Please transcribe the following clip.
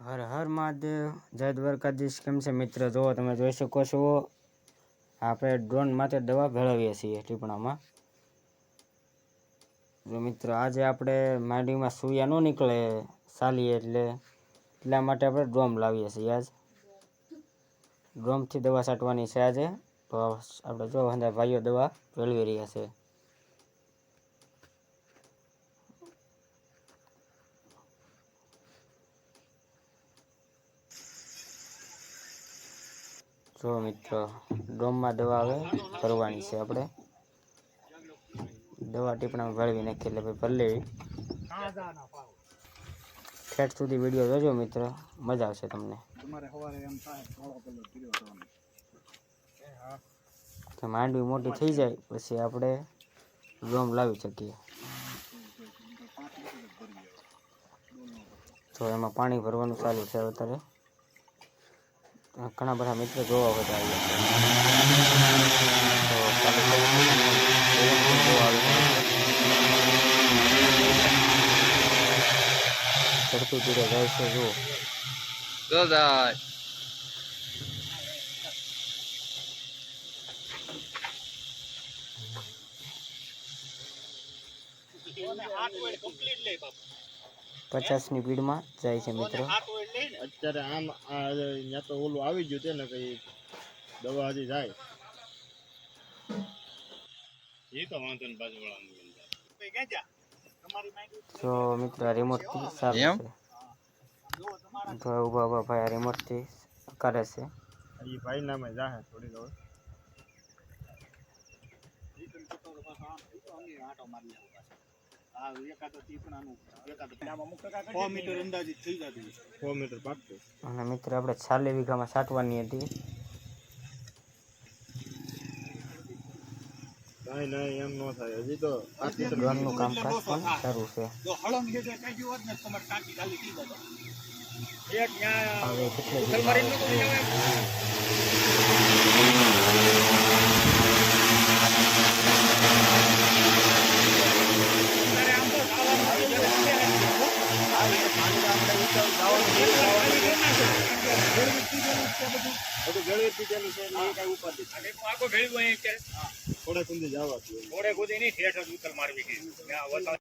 હર હર મહાદેવ. જય દ્વારકાધીશ. કેમ છે મિત્ર? જો તમે જોઈ શકો છો. આપણે ડ્રોન માટે દવા ભેળવીએ છીએ ટીપણામાં. જો મિત્ર, આજે આપણે માંડીમાં સૂયા ન નીકળે ચાલીએ એટલે એટલા માટે આપણે ડ્રોમ લાવીએ છીએ આજ. ડ્રોમથી દવા છાંટવાની છે આજે. તો આપણે જો બધા ભાઈઓ દવા ભેળવી રહ્યા છે. જો મિત્રો, ડોમમાં દવા હવે ભરવાની છે આપણે. દવા ટીપણામાં ભરવી નાખી એટલે પછી ભરી લેવી. ઠેઠ સુધી વીડિયો જોજો મિત્રો, મજા આવશે તમને. માંડવી મોટી થઈ જાય, પછી આપણે ડોમ લાવી શકીએ. તો એમાં પાણી ભરવાનું ચાલુ છે અત્યારે. ઘણા બધા મિત્રો જોવા બધા આવ્યા છે તો ચાલુ કરીએ. જોવા આવી છે. ઝડપી ધીરે જાય છે જુઓ Goodbye. પચાસની સ્પીડમાં જાય છે મિત્રો. અત્યારે આમ આ ત્યાં તો ઓલું આવી ગયું છે ને કઈ દવા હજી જાય. એ તો વાંધો ને બાજુ જો મિત્રો આ રિમોટથી સારું એમ? છે. તો ઊભા ઊભા ભાઈ આ રિમોટથી કરે છે. એ ભાઈ નામે જાહે થોડી મીટર પાકતું અને મિત્ર આપણે ચાલીસ વીઘામાં છાંટવાની હતી. કાંઈ નહીં એમ ન થાય. હજી તો ડ્રોનનું કામકાજ પણ સારું છે. હવે કેટલી છે? બધું ગળવી પીધેલું છે નહીં એ કાંઈ ઉપાધિ થોડે સુધી જવા દો.